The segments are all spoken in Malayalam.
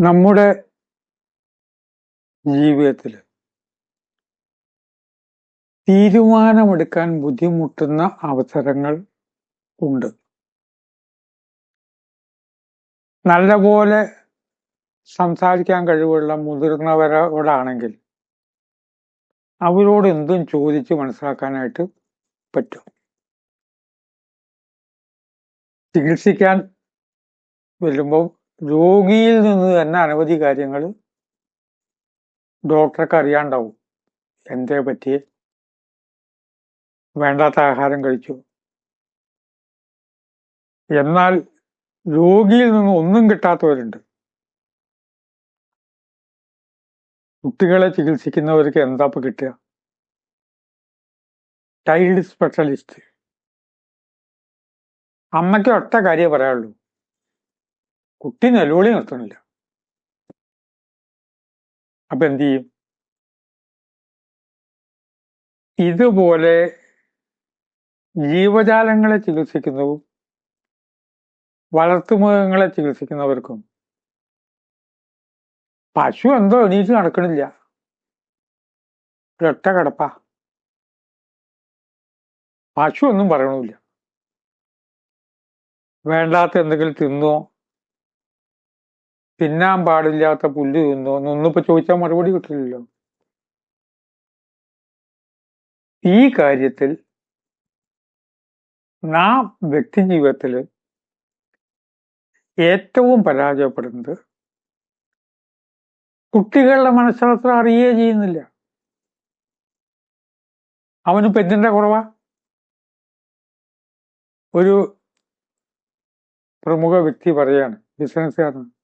നമ്മുടെ ജീവിതത്തിൽ തീരുമാനമെടുക്കാൻ ബുദ്ധിമുട്ടുന്ന അവസരങ്ങൾ ഉണ്ട്. നല്ലപോലെ സംസാരിക്കാൻ കഴിവുള്ള മുതിർന്നവരോടാണെങ്കിൽ അവരോട് എന്തും ചോദിച്ച് മനസ്സിലാക്കാനായിട്ട് പറ്റും. ചികിത്സിക്കാൻ വരുമ്പോൾ രോഗിയിൽ നിന്ന് തന്നെ അനവധി കാര്യങ്ങൾ ഡോക്ടർക്ക് അറിയാണ്ടാവും. എന്തേ പറ്റി വേണ്ടാത്ത ആഹാരം കഴിച്ചു? എന്നാൽ രോഗിയിൽ നിന്ന് ഒന്നും കിട്ടാത്തവരുണ്ട്. കുട്ടികളെ ചികിത്സിക്കുന്നവർക്ക് എന്താ ഇപ്പൊ കിട്ടുക? ചൈൽഡ് സ്പെഷ്യലിസ്റ്റ് അമ്മയ്ക്ക് ഒറ്റ കാര്യമേ പറയാനുള്ളൂ. കുട്ടി നിലവിളി നിർത്തണില്ല അപ്പൊ എന്ത് ചെയ്യും? ഇതുപോലെ ജീവജാലങ്ങളെ ചികിത്സിക്കുന്നതും വളർത്തുമൃഗങ്ങളെ ചികിത്സിക്കുന്നവർക്കും പശു എന്തോ എണീറ്റ് നടക്കണില്ല. ഒരൊറ്റ കിടപ്പാ. പശു ഒന്നും പറയണില്ല വേണ്ടാത്ത എന്തെങ്കിലും തിന്നോ തിന്നാൻ പാടില്ലാത്ത പുല്ല് തിന്നോ? എന്നൊന്നിപ്പോ ചോദിച്ചാൽ മറുപടി കിട്ടില്ലല്ലോ. ഈ കാര്യത്തിൽ നാം വ്യക്തി ജീവിതത്തിൽ ഏറ്റവും പരാജയപ്പെടുന്നത് കുട്ടികളുടെ മനഃശാസ്ത്രം അറിയുകയേ ചെയ്യുന്നില്ല. അവന് പെറ്റിന്റെ കുറവാ? ഒരു പ്രമുഖ വ്യക്തി പറയാണ് ബിസിനസ്സുകാരൻ.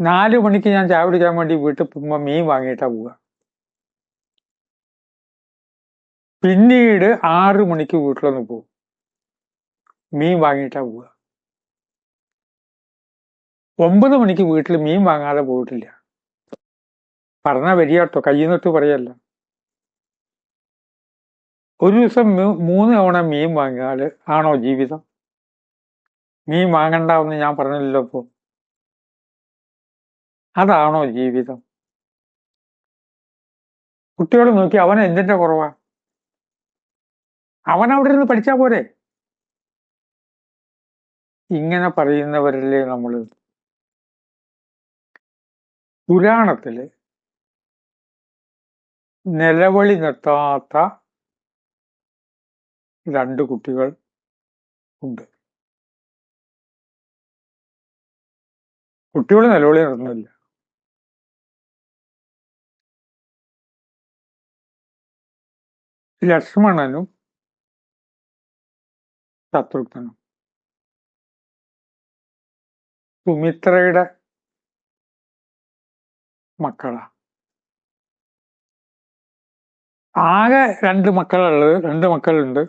നാല് മണിക്ക് ഞാൻ ചായ കുടിക്കാൻ വേണ്ടി വീട്ടിൽ പോകുമ്പോൾ മീൻ വാങ്ങിയിട്ടാ പോവുക. പിന്നീട് ആറു മണിക്ക് വീട്ടിലൊന്ന് പോകും. മീൻ വാങ്ങിയിട്ടാ പോവുക. ഒമ്പത് മണിക്ക് വീട്ടിൽ മീൻ വാങ്ങാതെ പോയിട്ടില്ല. പറഞ്ഞാൽ വരിക കേട്ടോ കയ്യിൽ നിന്നിട്ട് പറയല്ല. ഒരു ദിവസം മൂന്ന് തവണ മീൻ വാങ്ങിയാൽ ആണോ ജീവിതം? മീൻ വാങ്ങണ്ടാവെന്ന് ഞാൻ പറഞ്ഞില്ലല്ലോ ഇപ്പോ. അതാണോ ജീവിതം? കുട്ടികൾ നോക്കി അവൻ എന്തിന്റെ കുറവാ? അവൻ അവിടെ ഇരുന്ന് പഠിച്ചാ പോരെ? ഇങ്ങനെ പറയുന്നവരല്ലേ നമ്മൾ. പുരാണത്തിൽ നിലവിളി നിർത്താത്ത രണ്ട് കുട്ടികൾ ഉണ്ട്. കുട്ടികൾ നിലവിളി നിർത്തുന്നില്ല. ലക്ഷ്മണനും ശത്രുഘ്നും സുമിത്രയുടെ മക്കളാണ് ആകെ രണ്ട് മക്കളുള്ളത് രണ്ട് മക്കളുണ്ട്.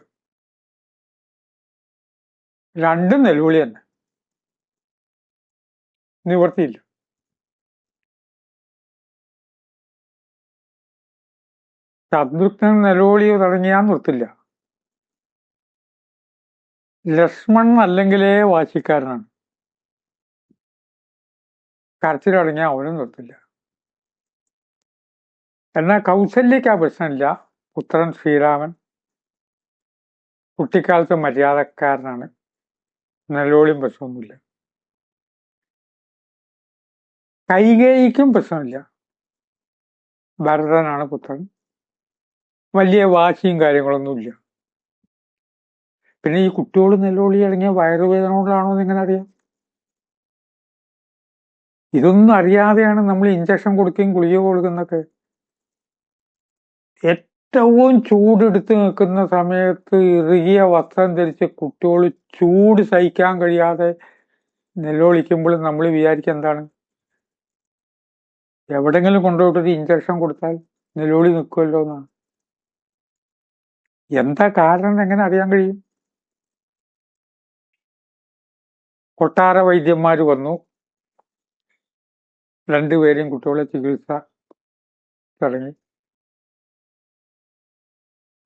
രണ്ടും നെൽവിളി തന്നെ. നിവർത്തിയില്ല. ശത്രുഘ്നൻ നിലവിളി തുടങ്ങിയാൽ നിർത്തില്ല. ലക്ഷ്മൺ അല്ലെങ്കിലേ വാശിക്കാരനാണ്. കരച്ചിൽ തുടങ്ങിയ അവനും നിർത്തില്ല. എന്നാൽ കൗസല്യക്ക് ആ പ്രശ്നമില്ല പുത്രൻ ശ്രീരാമൻ കുട്ടിക്കാലത്ത് മര്യാദക്കാരനാണ്. നിലവിളിയും പ്രശ്നമൊന്നുമില്ല കൈകേയിക്കും പ്രശ്നമില്ല ഭരതനാണ് പുത്രൻ. വലിയ വാശിയും കാര്യങ്ങളൊന്നുമില്ല പിന്നെ ഈ കുട്ടിയോട് നെല്ലോളി അടങ്ങിയ വയറുവേദന കൊണ്ടാണോ എന്ന് എങ്ങനെ അറിയാം? ഇതൊന്നും അറിയാതെയാണ് നമ്മൾ ഇഞ്ചക്ഷൻ കൊടുക്കുകയും ഗുളിക കൊടുക്കുന്നൊക്കെ ഏറ്റവും ചൂടെടുത്ത് നിൽക്കുന്ന സമയത്ത് ഇറുകിയ വസ്ത്രം ധരിച്ച് കുട്ടികൾ ചൂട് സഹിക്കാൻ കഴിയാതെ നെല്ലോളിക്കുമ്പോൾ നമ്മൾ വിചാരിക്കുക എന്താണ്? എവിടെങ്കിലും കൊണ്ടുപോയിട്ടൊരു ഇഞ്ചക്ഷൻ കൊടുത്താൽ നെല്ലോളി നിൽക്കുമല്ലോ എന്നാണ്. എന്താ കാരണം എങ്ങനെ അറിയാൻ കഴിയും? കൊട്ടാര വൈദ്യന്മാർ വന്നു. രണ്ടുപേരെയും കുട്ടികളെ ചികിത്സ തുടങ്ങി.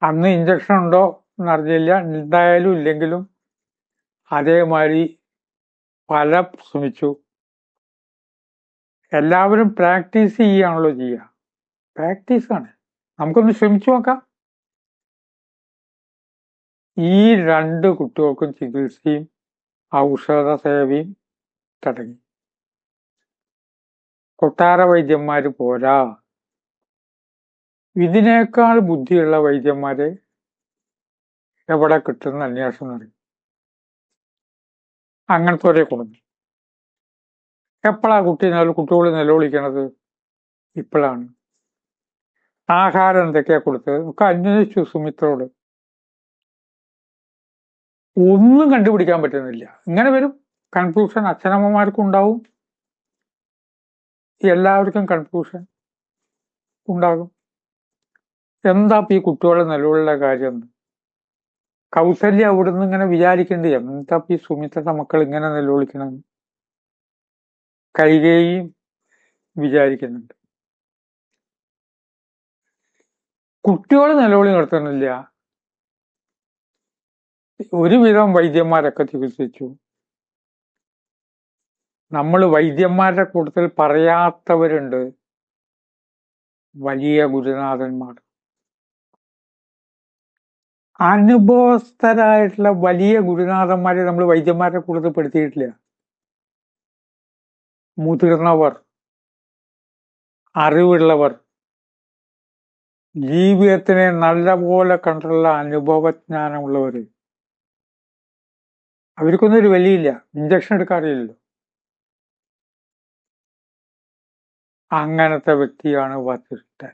അന്ന് ഇഞ്ചക്ഷൻ ഉണ്ടോ എന്നറിഞ്ഞില്ല എന്തായാലും ഇല്ലെങ്കിലും അതേമാതിരി പല ശ്രമിച്ചു. എല്ലാവരും പ്രാക്ടീസ് ചെയ്യുകയാണല്ലോ ചെയ്യുക. പ്രാക്ടീസാണ്. നമുക്കൊന്ന് ശ്രമിച്ചു നോക്കാം. ഈ രണ്ട് കുട്ടികൾക്കും ചികിത്സയും ഔഷധ സേവയും തുടങ്ങി. കൊട്ടാര വൈദ്യന്മാര് പോരാ. ഇതിനേക്കാൾ ബുദ്ധിയുള്ള വൈദ്യന്മാരെ എവിടെ കിട്ടുന്ന അന്വേഷണം നടത്തി. അങ്ങനത്തെ ഒരേ കൊടുത്തു എപ്പോഴാ കുട്ടി നല്ല കുട്ടികൾ നിലവിളിക്കണത്? ഇപ്പോഴാണ് ആഹാരം എന്തൊക്കെയാ കൊടുത്തത്? ഒക്കെ അന്വേഷിച്ചു സുമിത്രോട് ഒന്നും കണ്ടുപിടിക്കാൻ പറ്റുന്നില്ല. ഇങ്ങനെ വരും. കൺഫ്യൂഷൻ അച്ഛനമ്മമാർക്കും ഉണ്ടാവും. എല്ലാവർക്കും കൺഫ്യൂഷൻ ഉണ്ടാകും. എന്താ ഈ കുട്ടികളുടെ നിലവിലുള്ള കാര്യം? കൗസല്യ അവിടുന്ന് ഇങ്ങനെ വിചാരിക്കേണ്ടി എന്താ ഈ സുമിത്രയുടെ മക്കൾ ഇങ്ങനെ നിലവിളിക്കണം കൈകേയും വിചാരിക്കുന്നുണ്ട്. കുട്ടികൾ നിലവിളി നിർത്തുന്നില്ല ഒരുവിധം വൈദ്യന്മാരൊക്കെ ചികിത്സിച്ചു. നമ്മൾ വൈദ്യന്മാരുടെ കൂട്ടത്തിൽ പറയാത്തവരുണ്ട്. വലിയ ഗുരുനാഥന്മാർ. അനുഭവസ്ഥരായിട്ടുള്ള വലിയ ഗുരുനാഥന്മാരെ നമ്മൾ വൈദ്യന്മാരുടെ കൂട്ടത്തിൽ പെടുത്തിയിട്ടില്ല. മുതിർന്നവർ അറിവുള്ളവർ ജീവിതത്തിനെ നല്ലപോലെ കണ്ടുള്ള അനുഭവജ്ഞാനമുള്ളവർ അവർക്കൊന്നും ഒരു വിലയില്ല. ഇഞ്ചക്ഷൻ എടുക്കാറില്ലല്ലോ അങ്ങനത്തെ വ്യക്തിയാണ് വസിഷ്ഠൻ.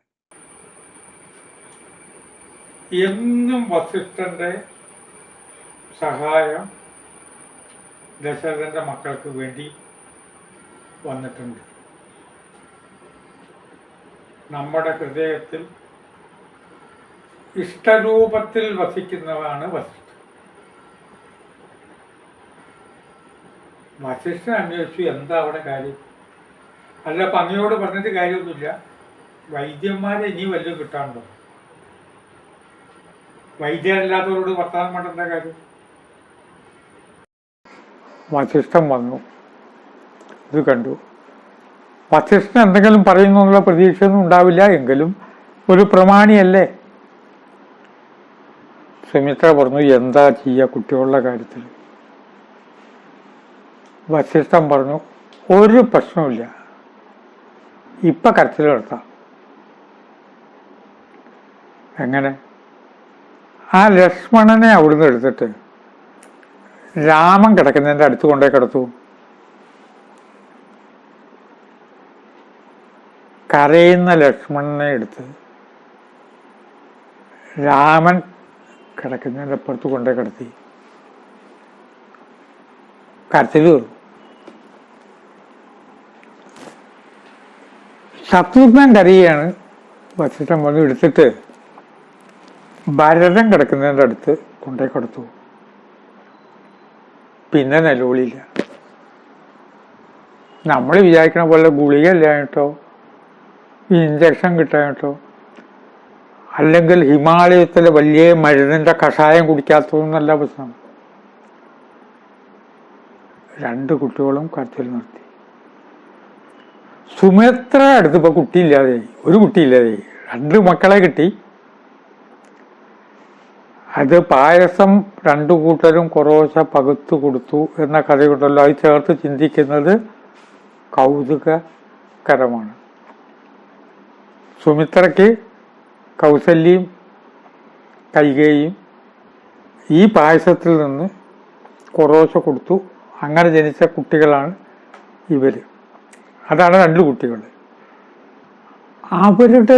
എന്നും വസിഷ്ഠന്റെ സഹായം ദശരഥന്റെ മക്കൾക്ക് വേണ്ടി വന്നിട്ടുണ്ട്. നമ്മുടെ ഹൃദയത്തിൽ ഇഷ്ടരൂപത്തിൽ വസിക്കുന്നതാണ് വസിഷ്ഠൻ. വസിഷ്ഠൻ അന്വേഷിച്ചു എന്താ അവിടെ കാര്യം? അല്ല പന്നിയോട് പറഞ്ഞിട്ട് കാര്യമൊന്നുമില്ല. വൈദ്യന്മാരെ ഇനി വല്ലതും കിട്ടാണ്ടോ വൈദ്യരല്ലാത്തവരോട് വർത്തമാനം വേണ്ട കാര്യം? വസിഷ്ഠൻ വന്നു. ഇത് കണ്ടു. വസിഷ്ഠൻ എന്തെങ്കിലും പറയുന്നു എന്നുള്ള പ്രതീക്ഷയൊന്നും ഉണ്ടാവില്ല. എങ്കിലും ഒരു പ്രമാണിയല്ലേ? സുമിത്ര പറഞ്ഞു എന്താ ചെയ്യുക കുട്ടികളുടെ കാര്യത്തിൽ വസിഷ്ഠൻ പറഞ്ഞു ഒരു പ്രശ്നമില്ല ഇപ്പൊ കരച്ചിൽ നടത്താം. എങ്ങനെ? ആ ലക്ഷ്മണനെ അവിടുന്ന് എടുത്തിട്ട് രാമൻ കിടക്കുന്നതിന്റെ അടുത്ത് കൊണ്ടേ കിടത്തു. കരയുന്ന ലക്ഷ്മണനെ എടുത്ത് രാമൻ കിടക്കുന്നതിന്റെ അപ്പുറത്ത് കൊണ്ടേ കിടത്തി. കരച്ചിൽ തീർന്നു. ശത്രുഘ്നൻ കരയാണ് വസിഷ്ഠൻ വന്ന് എടുത്തിട്ട് ഭരതം കിടക്കുന്നതിന്റെ അടുത്ത് കൊണ്ടേ കൊടുത്തു. പിന്നെ നിലവിളിയില്ല. നമ്മൾ വിചാരിക്കണ പോലെ ഗുളിക ഇല്ലായിട്ടോ ഇഞ്ചക്ഷൻ കിട്ടാനായിട്ടോ അല്ലെങ്കിൽ ഹിമാലയത്തിലെ വലിയ മരുന്നിന്റെ കഷായം കുടിക്കാത്തതെന്നല്ല പ്രശ്നം. രണ്ട് കുട്ടികളും കരച്ചിൽ നിർത്തി സുമിത്ര ഇപ്പൊ കുട്ടിയില്ലാതെയായി ഒരു കുട്ടിയില്ലാതെയായി രണ്ട് മക്കളെ കിട്ടി. അത് പായസം രണ്ടു കൂട്ടരും കുറോശ പകുത്തു കൊടുത്തു എന്ന കഥയുണ്ടല്ലോ. അത് ചേർത്ത് ചിന്തിക്കുന്നത് കൗതുകകരമാണ്. സുമിത്രയ്ക്ക് കൗസല്യയും കൈകയും. ഈ പായസത്തിൽ നിന്ന് കുറോശ കൊടുത്തു. അങ്ങനെ ജനിച്ച കുട്ടികളാണ് ഇവർ. അതാണ് രണ്ട് കുട്ടികൾ അവരുടെ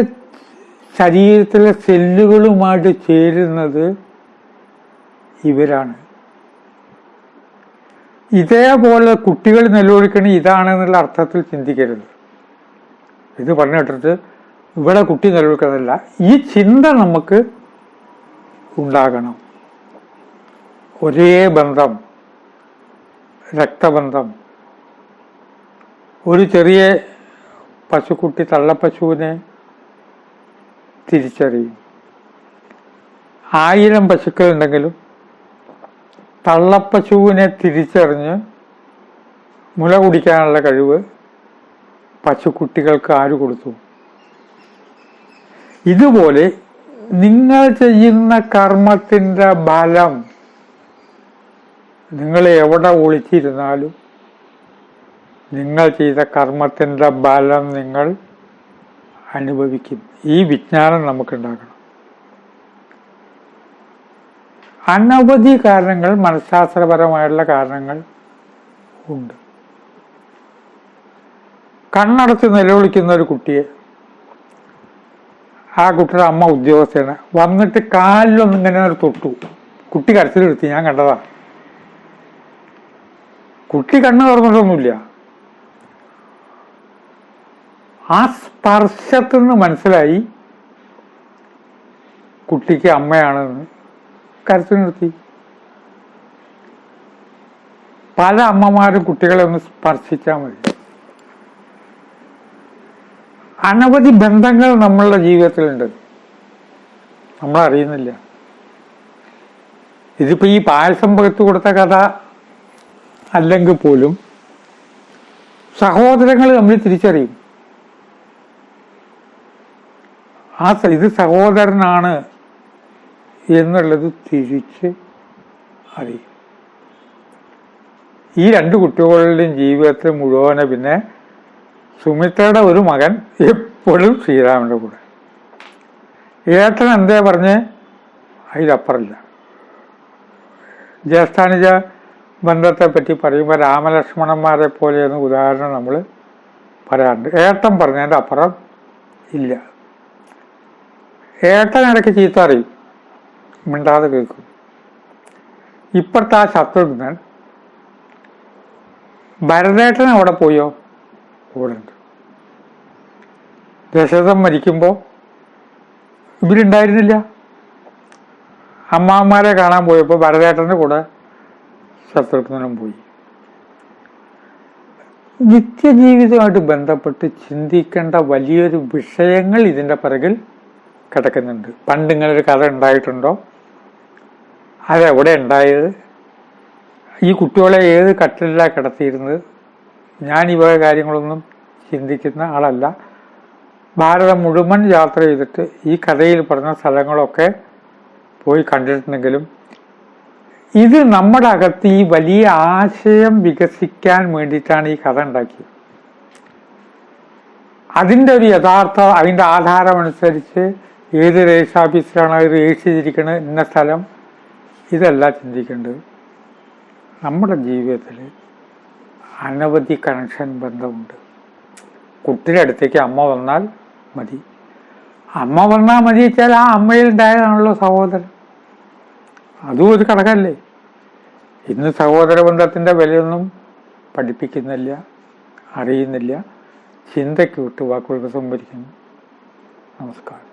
ശരീരത്തിലെ സെല്ലുകളുമായിട്ട് ചേരുന്നത് ഇവരാണ്. ഇതേപോലെ കുട്ടികൾ നിലവിളിക്കണ ഇതാണെന്നുള്ള അർത്ഥത്തിൽ ചിന്തിക്കരുത്. ഇത് പറഞ്ഞു കേട്ടിട്ട് ഇവിടെ കുട്ടി നിലവിളിക്കുന്നതല്ല ഈ ചിന്ത നമുക്ക് ഉണ്ടാകണം. ഒരേ ബന്ധം രക്തബന്ധം ഒരു ചെറിയ പശുക്കുട്ടി തള്ളപ്പശുവിനെ തിരിച്ചറിയും. ആയിരം പശുക്കൾ ഉണ്ടെങ്കിലും തള്ളപ്പശുവിനെ തിരിച്ചറിഞ്ഞ് മുല കുടിക്കാനുള്ള കഴിവ് പശുക്കുട്ടികൾക്ക് ആര് കൊടുത്തു? ഇതുപോലെ നിങ്ങൾ ചെയ്യുന്ന കർമ്മത്തിന്റെ ബലം നിങ്ങൾ എവിടെ ഒളിച്ചിരുന്നാലും നിങ്ങൾ ചെയ്ത കർമ്മത്തിന്റെ ബലം നിങ്ങൾ അനുഭവിക്കും. ഈ വിജ്ഞാനം നമുക്കുണ്ടാകണം. അനവധി കാരണങ്ങൾ മനഃശാസ്ത്രപരമായുള്ള കാരണങ്ങൾ ഉണ്ട്. കണ്ണടച്ച് നിലവിളിക്കുന്ന ഒരു കുട്ടിയെ ആ കുട്ടിയുടെ അമ്മ ഉദ്യോഗസ്ഥയാണ് വന്നിട്ട് കാലിലൊന്നും ഇങ്ങനെ ഒരു തൊട്ടു. കുട്ടി കരച്ചിലെടുത്ത് ഞാൻ കണ്ടതാ കുട്ടി കണ്ണ് തുറന്നിട്ടൊന്നുമില്ല. ആ സ്പർശത്തിൽ നിന്ന് മനസ്സിലായി കുട്ടിക്ക് അമ്മയാണെന്ന് കരച്ചു നിർത്തി. പല അമ്മമാരും കുട്ടികളെ ഒന്ന് സ്പർശിച്ചാൽ മതി. അനവധി ബന്ധങ്ങൾ നമ്മളുടെ ജീവിതത്തിലുണ്ട്. നമ്മളറിയുന്നില്ല. ഇതിപ്പോ ഈ പായസം പകത്ത് കൊടുത്ത കഥ അല്ലെങ്കിൽ പോലും സഹോദരങ്ങൾ നമ്മൾ തിരിച്ചറിയും. ആ ഇത് സഹോദരനാണ് എന്നുള്ളത് തിരിച്ച് അറിയും. ഈ രണ്ട് കുട്ടികളുടെയും ജീവിതത്തിൽ മുഴുവനെ പിന്നെ സുമിത്രയുടെ ഒരു മകൻ എപ്പോഴും ശ്രീരാമന്റെ കൂടെ. ഏട്ടൻ എന്തേ പറഞ്ഞ്? അതിലപ്പുറമില്ല. ജ്യേഷ്ഠാനുജ ബന്ധത്തെ പറ്റി പറയുമ്പോൾ രാമലക്ഷ്മണന്മാരെ പോലെയെന്ന് ഉദാഹരണം നമ്മൾ പറയാറുണ്ട്. ഏട്ടൻ പറഞ്ഞതിന്റെ അപ്പുറം ഇല്ല. ഏട്ടൻ ഇടയ്ക്ക് ചീത്ത അറിയും മിണ്ടാതെ കേൾക്കും. ഇപ്പുറത്തെ ആ ശത്രുഘ്നൻ ഭരതേട്ടൻ അവിടെ പോയോ? അവിടെ ഉണ്ട്. മരിക്കുമ്പോ ഇവരുണ്ടായിരുന്നില്ല. അമ്മാവന്മാരെ കാണാൻ പോയപ്പോൾ ഭരതേട്ടന്റെ കൂടെ ശത്രുഘ്നനും പോയി. നിത്യജീവിതമായിട്ട് ബന്ധപ്പെട്ട് ചിന്തിക്കേണ്ട വലിയൊരു വിഷയങ്ങൾ ഇതിന്റെ പിറകിൽ കിടക്കുന്നുണ്ട്. പണ്ട് ഇങ്ങനെ ഒരു കഥ ഉണ്ടായിട്ടുണ്ടോ? അതെവിടെ ഉണ്ടായത്? ഈ കുട്ടികളെ ഏത് കട്ടിലാണ് കിടത്തിയിരുന്നത്? ഞാൻ ഈ വക കാര്യങ്ങളൊന്നും ചിന്തിക്കുന്ന ആളല്ല. ഭാരതം മുഴുവൻ യാത്ര ചെയ്തിട്ട് ഈ കഥയിൽ പറഞ്ഞ സ്ഥലങ്ങളൊക്കെ പോയി കണ്ടിട്ടുണ്ടെങ്കിലും ഇത് നമ്മുടെ അകത്ത് ഈ വലിയ ആശയം വികസിക്കാൻ വേണ്ടിയിട്ടാണ് ഈ കഥ ഉണ്ടാക്കിയത്. അതിന്റെ ഒരു യഥാർത്ഥ അതിന്റെ ആധാരമനുസരിച്ച് ഏത് രജിസ്റ്റർ ഓഫീസിലാണ് അത് രജിസ്റ്റർ ചെയ്തിരിക്കുന്നത് ഇന്ന സ്ഥലം ഇതല്ല ചിന്തിക്കേണ്ടത്. നമ്മുടെ ജീവിതത്തിൽ അനവധി കണക്ഷൻ ബന്ധമുണ്ട്. കുട്ടിയുടെ അടുത്തേക്ക് അമ്മ വന്നാൽ മതി. അമ്മ വന്നാൽ മതി വെച്ചാൽ ആ അമ്മയിൽ ഉണ്ടായതാണല്ലോ സഹോദരൻ. അതും ഒരു കണക്കല്ലേ. ഇന്ന് സഹോദര ബന്ധത്തിന്റെ വിലയൊന്നും പഠിപ്പിക്കുന്നില്ല അറിയുന്നില്ല. ചിന്തയ്ക്ക് വിട്ട് വാക്കുകൾക്ക് സംഭരിക്കുന്നു നമസ്കാരം.